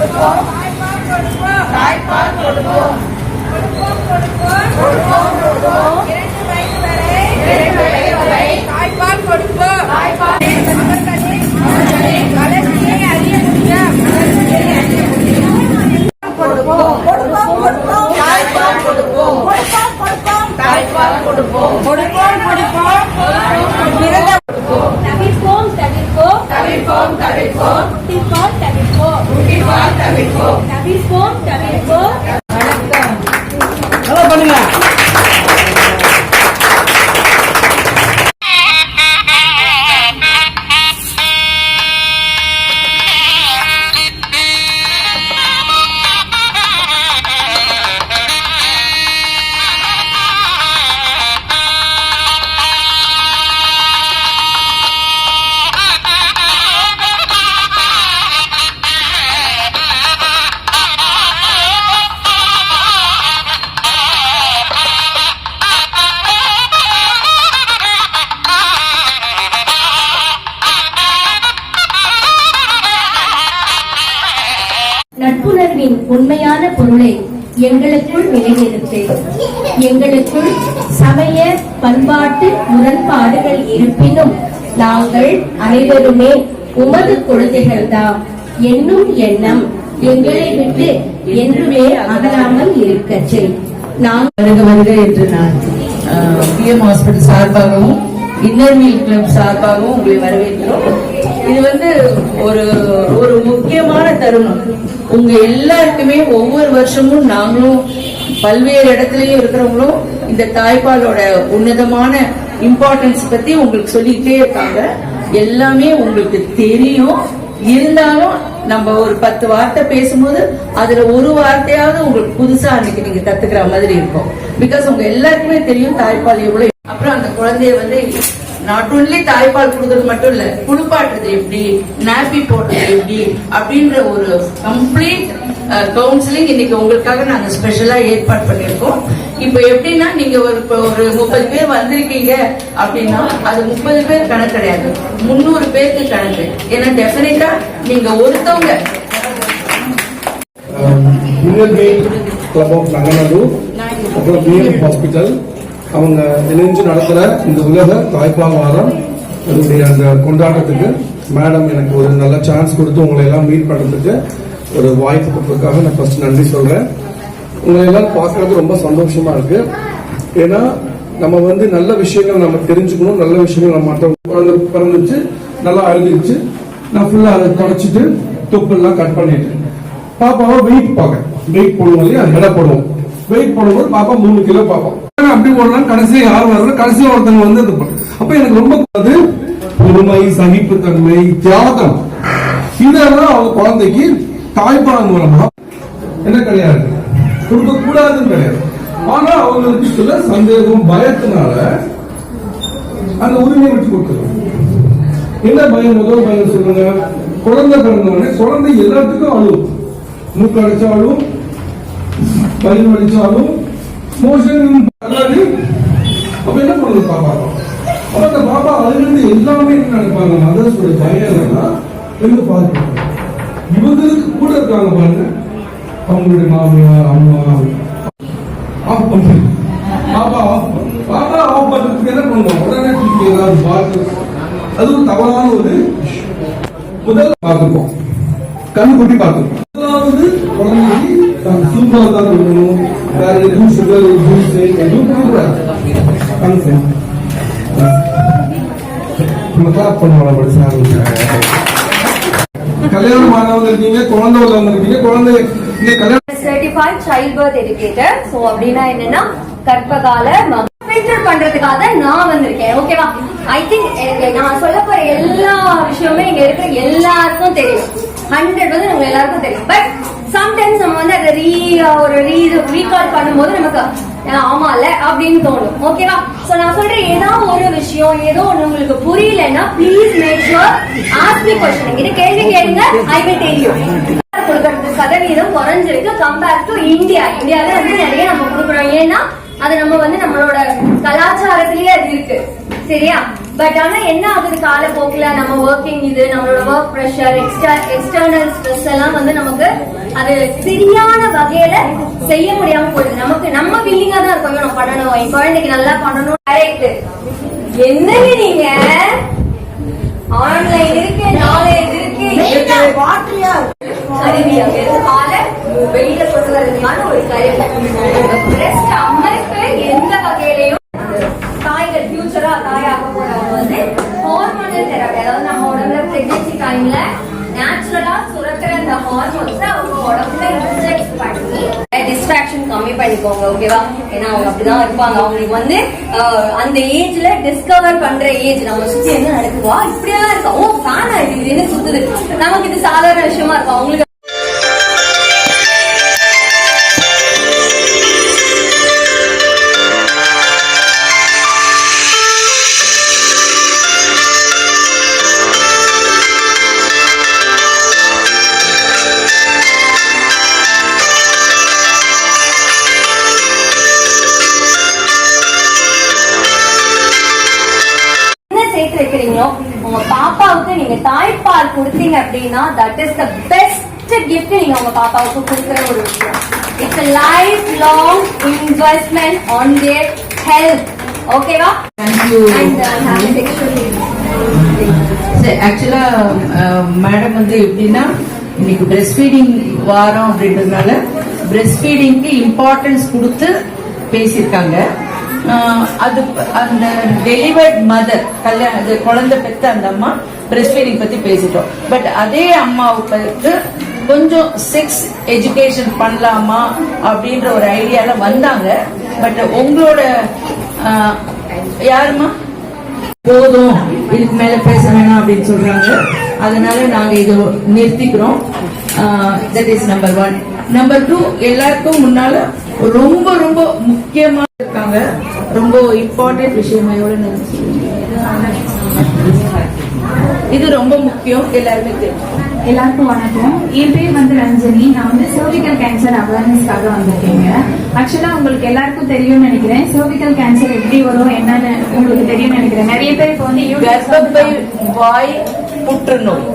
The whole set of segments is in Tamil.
கொடுப்போம். தாய்ப்பால் கொடுப்போம் கொடுப்போம். கொடுப்போம் இரண்டு வயது வரை. இரண்டு வயது David phone, David phone. நட்புணர்வின் உண்மையான பொருளை எங்களுக்குள் நிலைநிறுத்து. எங்களுக்குள் சமய பண்பாட்டு முரண்பாடுகள் இருப்பினும் நாங்கள் அனைவருமே உமது குழந்தைகள்தான் என்னும் எண்ணம் எங்களை விட்டு என்றுமே அகலாமல் இருக்க செய். நான் வருக வருக என்று நான் பிஎம் ஹாஸ்பிட்டல் சார்பாகவும் இன்னர் மீல் கிளப் சார்பாகவும் உங்களை வரவேற்கிறோம். இது வந்து ஒரு ஒரு முக்கியமான தருணம். உங்க எல்லாருக்குமே ஒவ்வொரு வருஷமும் நாங்களும் பல்வேறு இடத்துலயும் இருக்கிறவங்களும் இந்த தாய்ப்பாலோட உன்னதமான இம்பார்ட்டன்ஸ் பத்தி உங்களுக்கு சொல்லிட்டே இருக்காங்க. எல்லாமே உங்களுக்கு தெரியும். இருந்தாலும் நம்ம ஒரு பத்து வார்த்தை பேசும்போது அதுல ஒரு வார்த்தையாவது உங்களுக்கு புதுசா அன்னைக்கு நீங்க கத்துக்கிற மாதிரி இருக்கும். பிகாஸ் உங்க எல்லாருக்குமே தெரியும் தாய்ப்பால் எவ்வளவு அப்புறம் அந்த குழந்தைய வந்து நாட் ஒன்லி தாய்ப்பால் கொடுக்கறது மட்டும் இல்ல குளிப்பாட்டுறது எப்படி நாப்பி போடுறது எப்படி அப்படின்ற ஒரு கம்ப்ளீட் கவுன்சிலிங் இன்னைக்கு உங்களுக்காக நாங்க ஸ்பெஷலா ஏற்பாடு பண்ணியிருக்கோம். இப்போ எப்படின்னா நீங்க ஒரு ஒரு முப்பது பேர் வந்திருக்கீங்க அப்படின்னா அது முப்பது பேர் கணக்கு கிடையாது. முந்நூறு பேருக்கு கணக்கு. ஏன்னா டெஃபினட்டா நீங்க ஒருத்தவங்க. கிளப் ஆஃப் நங்கநல்லூர் அப்புறம் பிஎம் ஹாஸ்பிட்டல் அவங்க இணைஞ்சு நடத்துகிற இந்த உலக தாய்ப்பால் வாரம் அதனுடைய அந்த கொண்டாட்டத்துக்கு மேடம் எனக்கு ஒரு நல்ல சான்ஸ் கொடுத்து உங்களை எல்லாம் மீட் பண்ணுறதுக்கு ஒரு வாய்ப்பு கொடுத்ததுக்காக நான் ஃபர்ஸ்ட் நன்றி சொல்கிறேன் உங்களை எல்லாம் பார்க்கறது ரொம்ப சந்தோஷமா இருக்கு. ஏன்னா நம்ம வந்து நல்ல விஷயங்கள் நம்ம தெரிஞ்சுக்கணும் நல்ல விஷயங்கள் நம்ம மற்றவங்க குழந்தை பிறந்துச்சு நல்லா அழுதுச்சு நான் ஃபுல்லா அதை தொடச்சிட்டு தொப்புலாம் கட் பண்ணிட்டேன். பாப்பாவை வெயிட் பார்க்க வெயிட் போடுவோம் இல்லையா? எடை போடுவோம். வெயிட் போடும்போது பாப்பா மூணு கிலோ பார்ப்போம் அப்படி போடலாம் கடைசியா யார் வரல கடைசி ஒருத்தங்க வந்து இது அப்ப எனக்கு ரொம்ப அது பொறுமை சகிப்புத்தன்மை தியாகம். இதெல்லாம் அவங்க குழந்தைக்கு தாய்ப்பால் மூலமா என்ன கிடையாது? கொடுக்க கூடாதுன்னு கிடையாது. ஆனா அவங்களுக்கு சில சந்தேகம் பயத்தினால அந்த உரிமையை விட்டு கொடுத்துருவோம் என்ன பயம்? முதல் பயம் சொல்லுங்க. குழந்தை பிறந்தவொடனே குழந்தை எல்லாத்துக்கும் அழும் மூக்கு அடிச்சாலும் பயிர் அடிச்சாலும் மோஷன் ஒரு அப்ப என்ன பாப்பா. அப்ப அந்த பாப்பா அதுல இருந்து எல்லாமே என்ன நினைப்பாங்க? மதர்ஸோட பயம் என்னன்னா எங்க பாருங்க இவங்களுக்கு கூட இருக்காங்க பாருங்க. அவங்களுடைய மாமியார் அம்மா. ஆஃப் பண்ணு. பாப்பா ஆஃப் பண்ணு. பாப்பா ஆஃப் பண்றதுக்கு என்ன பண்ணுவோம் உடனே தூக்கி ஏதாவது பார்த்து. அது ஒரு தவறான ஒரு முதல் பார்த்துருக்கோம் கண்ணு கொட்டி பார்த்துருக்கோம் முதலாவது குழந்தைக்கு தான் சூப்பரா தான் இருக்கணும். வேற எதுவும் சுகர் ஜூஸ் எதுவும் கொடுக்கக்கூடாது கண்ணு நம்ம கிளாப் பண்ணுவோம் கல்யாணம் ஆனவங்க இருக்கீங்க குழந்தை உள்ளவங்க இருக்கீங்க குழந்தை இந்த கல்யாணம் certified child birth educator so அப்படின்னா என்னன்னா கர்ப்பகால ஃபில்டர் பண்றதுக்காக நான் வந்திருக்கேன். ஓகேவா ஐ திங்க் நான் சொல்ல போற எல்லா விஷயமுமே இங்க இருக்கிற எல்லாருக்கும் தெரியும். ஹண்ட்ரட் வந்து நம்ம எல்லாருக்கும் தெரியும். பட் சம்டைம்ஸ் நம்ம வந்து அதை ரீ ஒரு ரீ ரீகால் பண்ணும்போது நமக்கு ஆமால அப்படின்னு தோணும். ஓகேவா சோ நான் சொல்றேன் ஏதாவது ஒரு விஷயம் ஏதோ ஒண்ணு உங்களுக்கு புரியலன்னா please make sure ask me question இது கேள்வி கேளுங்க ஐ வில் டெல் யூ கொடுக்கறது சதவீதம் குறைஞ்சிருக்கு. கம்பேர் டு இந்தியா இந்தியால வந்து நிறைய நம்ம கொடுக்குறோம். ஏன்னா அது நம்ம வந்து நம்மளோட கலாச்சாரத்திலேயே அது இருக்கு. சரியா? பட் ஆனா என்ன ஆகுது காலப்போக்குல? நம்ம ஒர்க்கிங் இது நம்மளோட work pressure extra external stress எல்லாம் வந்து நமக்கு அது சரியான வகையில செய்ய முடியாம போயிடுது. நமக்கு நம்ம வில்லிங்கா தான் இருக்கோம். நம்ம பண்ணணும். என் குழந்தைக்கு நல்லா பண்ணணும். கரெக்ட் என்னங்க நீங்க? ஆன்லைன் இருக்கு நாலேஜ் இருக்கு. வாட்டரியா கருவியா கால வெளியில கொண்டு ஒரு கருவி. வச்சுக்கோங்க ஓகேவா ஏன்னா அவங்க அப்படிதான் இருப்பாங்க. அவங்களுக்கு வந்து அந்த ஏஜ்ல டிஸ்கவர் பண்ற ஏஜ் நம்ம சுத்தி என்ன நடக்குவா இப்படியெல்லாம் இருக்கா? ஓ ஃபேன் ஆயிடுது இது என்ன சுத்துது. நமக்கு இது சாதாரண விஷயமா இருக்கும் அவங்களுக்கு நீங்க தாய்ப்பால் கொடுத்தீங்க அப்படின்னா that is the best gift நீங்க உங்க பாப்பாவுக்கு கொடுக்குற ஒரு விஷயம். It's life long investment on their health ஓகேவா ஆக்சுவலா மேடம் வந்து எப்படின்னா இன்னைக்கு பிரஸ்ட் ஃபீடிங் வாரம் அப்படின்றதுனால பிரஸ்ட் ஃபீடிங்க்கு இம்பார்ட்டன்ஸ் கொடுத்து பேசியிருக்காங்க. அது அந்த டெலிவர்ட் மதர் கல்யாணம் அது குழந்தை பெத்த அந்த அம்மா பிரஸ்ட் ஃபீடிங் பத்தி பேசிட்டோம். பட் அதே அம்மாவுக்கு கொஞ்சம் செக்ஸ் எஜுகேஷன் பண்ணலாமா அப்படின்ற ஒரு ஐடியால வந்தாங்க. பட் உங்களோட யாருமா போதும் இதுக்கு மேல பேச வேணாம் அப்படின்னு சொல்றாங்க. அதனால நாங்க இது நிறுத்திக்கிறோம். That is number one number two எல்லாருக்கும் முன்னால ரொம்ப ரொம்ப முக்கியமா இருக்காங்க. ரொம்ப இம்பார்ட்டன்ட் விஷயமா எவ்வளவு நினைச்சு இது ரொம்ப முக்கியம் எல்லாருமே தெரியும். எல்லாருக்கும் வணக்கம். என் பேர் வந்து ரஞ்சனி. நான் வந்து சர்விக்கல் கேன்சர் அவேர்னஸ்க்காக வந்திருக்கேங்க. ஆக்சுவலா உங்களுக்கு எல்லாருக்கும் தெரியும்னு நினைக்கிறேன். சர்விக்கல் கேன்சர் எப்படி வரும் என்னன்னு உங்களுக்கு தெரியும்னு நினைக்கிறேன். நிறைய பேர் இப்போ வந்து கர்ப்பப்பை வாய் புற்றுநோய்.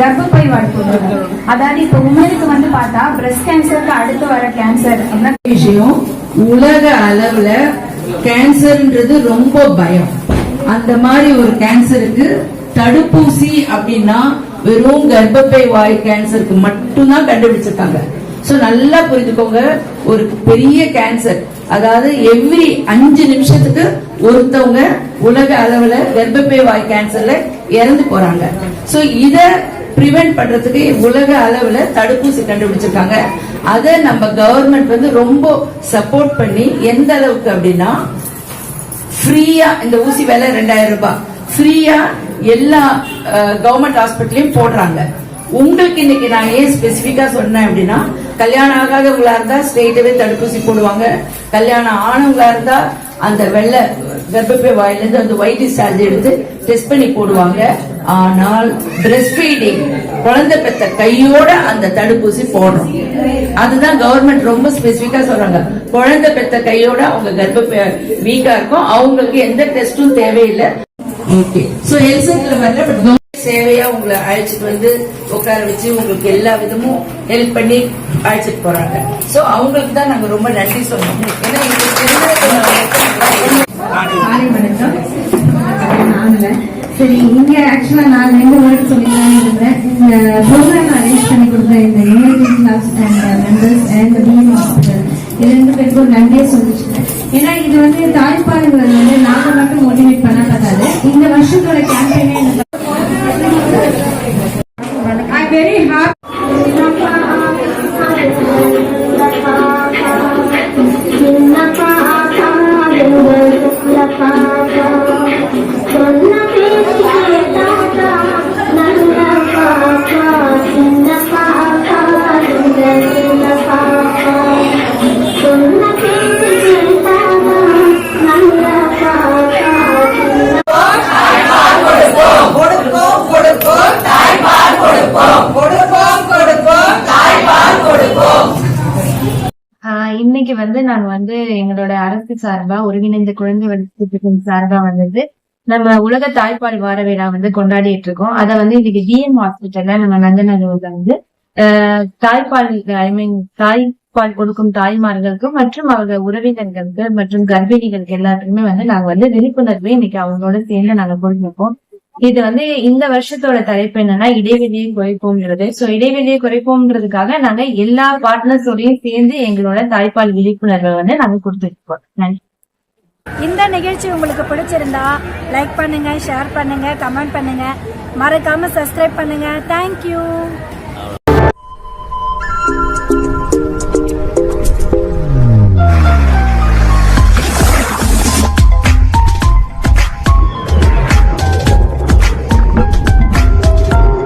கர்ப்பப்பை வாழ்க்கை அதாவது இப்போ உமனுக்கு வந்து பார்த்தா பிரஸ்ட் கேன்சருக்கு அடுத்து வர கேன்சர் விஷயம்? உலக அளவுல கேன்சர்ன்றது ரொம்ப பயம். அந்த மாதிரி ஒரு கேன்சருக்கு தடுப்பூசி அப்படின்னா வெறும் கர்ப்பப்பை வாய் கேன்சருக்கு மட்டும்தான் கண்டுபிடிச்சிருக்காங்க. சோ நல்லா புரிஞ்சுக்கோங்க ஒரு பெரிய கேன்சர் அதாவது எவ்ரி அஞ்சு நிமிஷத்துக்கு ஒருத்தவங்க உலக அளவுல கர்ப்பப்பை வாய் கேன்சர்ல இறந்து போறாங்க. சோ இத பிரிவென்ட் பண்றதுக்கு உலக அளவுல தடுப்பூசி கண்டுபிடிச்சிருக்காங்க. அதை நம்ம கவர்மெண்ட் வந்து ரொம்ப சப்போர்ட் பண்ணி எந்த அளவுக்கு அப்படின்னா ஃப்ரீயா இந்த ஊசி விலை ரெண்டாயிரம் ரூபாய் ஃப்ரீயா எல்லா கவர்மெண்ட் ஹாஸ்பிட்டலையும் போடுறாங்க. உங்களுக்கு இன்னைக்கு நான் ஏன் ஸ்பெசிபிக்கா சொன்னேன் அப்படின்னா கல்யாணம் ஆகாதவங்களா இருந்தா ஸ்ட்ரெயிட்டவே தடுப்பூசி போடுவாங்க. கல்யாணம் ஆனவங்களா இருந்தா அந்த வெள்ளை கர்ப்பப்பை வாயிலிருந்து அந்த ஒயிட் டிஸ்சார்ஜ் எடுத்து டெஸ்ட் பண்ணி போடுவாங்க. ஆனால் பிரஸ்ட் ஃபீடிங் குழந்தை பெத்த கையோட அந்த தடுப்பூசி போடணும். அதுதான் கவர்மெண்ட் ரொம்ப ஸ்பெசிபிக்கா சொல்றாங்க. குழந்தை பெத்த கையோட அவங்க கர்ப்பப்பை வீக்கா இருக்கும் அவங்களுக்கு எந்த டெஸ்டும் தேவையில்லை. ஓகே சோ ஹெல்த் வரல பட் சேவையா உங்களை அழைச்சிட்டு வந்து உட்கார வச்சு உங்களுக்கு எல்லா விதமும் ஹெல்ப் பண்ணி அழைச்சிட்டு போறாங்க. சோ அவங்களுக்கு தான் நாங்க ரொம்ப நன்றி சொல்றோம் ஏன்னா எங்களுக்கு சரி இங்க ஆக்சுவலா நான் ரெண்டு வேர்ட் சொல்லிக்கலாம்னு இருந்தேன். இந்த ப்ரோக்ராம் அரேஞ்ச் பண்ணி கொடுத்த இந்த NIT class and members and PM hospital இது ரெண்டு பேருக்கும் ஒரு நன்றியை சொல்லிச்சுட்டேன் ஏன்னா இது வந்து தாய்ப்பாடுகள் வந்து நாங்க மட்டும் மோட்டிவேட் பண்ண பத்தாது இந்த வருஷத்தோட கேம்பெயினே ஐ வெரி ஹாப்பி வந்து நாங்க வந்து எங்களோட அரசு சார்பா ஒருங்கிணைந்த குழந்தை வளர்ச்சி சார்பா வந்து நம்ம உலக தாய்ப்பால் வார விழா வந்து கொண்டாடிட்டு இருக்கோம் அதை வந்து இன்னைக்கு டிஎம் ஹாஸ்பிட்டல்ல நம்ம நந்தநல்லூர்ல வந்து தாய்ப்பால் ஐ மீன் தாய்ப்பால் கொடுக்கும் தாய்மார்களுக்கும் மற்றும் அவர்கள் உறவினர்களுக்கு மற்றும் கர்ப்பிணிகளுக்கு எல்லாத்துக்குமே வந்து நாங்க வந்து விழிப்புணர்வு இன்னைக்கு அவங்களோட சேர்ந்து நாங்க கொடுத்துருக்கோம். இது வந்து இந்த வருஷத்தோட தலைப்பு என்னன்னா இடைவெளியை குறைப்போம்ன்றது. சோ இடைவெளியை குறைப்போம்ன்றதுக்காக நாங்க எல்லா பார்ட்னர்ஸோடையும் சேர்ந்து எங்களோட தாய்ப்பால் விழிப்புணர்வை வந்து நாங்க கொடுத்துருக்கோம். நன்றி. இந்த நிகழ்ச்சி உங்களுக்கு பிடிச்சிருந்தா லைக் பண்ணுங்க ஷேர் பண்ணுங்க கமெண்ட் பண்ணுங்க. மறக்காம சப்ஸ்கிரைப் பண்ணுங்க. தேங்க்யூ